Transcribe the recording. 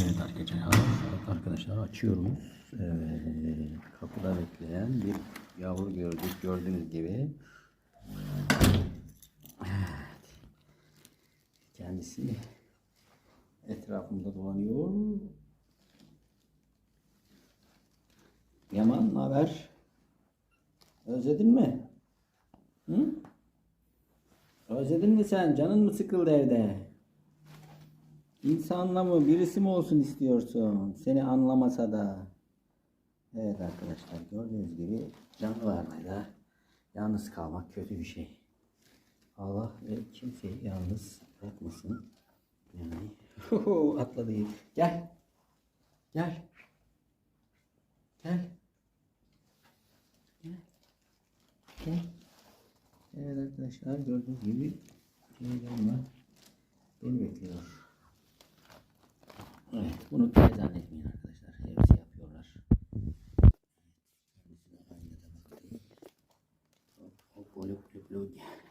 Evet arkadaşlar, arkadaşlar açıyoruz. Evet, kapıda bekleyen bir yavru gördük gördüğünüz gibi. Evet. Kendisi etrafımda dolanıyor. Yaman haber? Özledin mi? Hı? Özledin mi sen? Canın mı sıkıldı evde? İnsanla mı birisi mi olsun istiyorsun? Seni anlamasa da. Evet arkadaşlar gördüğünüz gibi canlılarla yalnız kalmak kötü bir şey. Allah ve kimseyi yalnız bırakmasın. Yani atladı. Gel. Gel. Gel. Gel. Gel. Evet arkadaşlar gördüğünüz gibi televizyonla beni bekliyor. Evet, bunu tez zannetmeyin arkadaşlar. Hepsi yapıyorlar. Hop hop hop hop hop.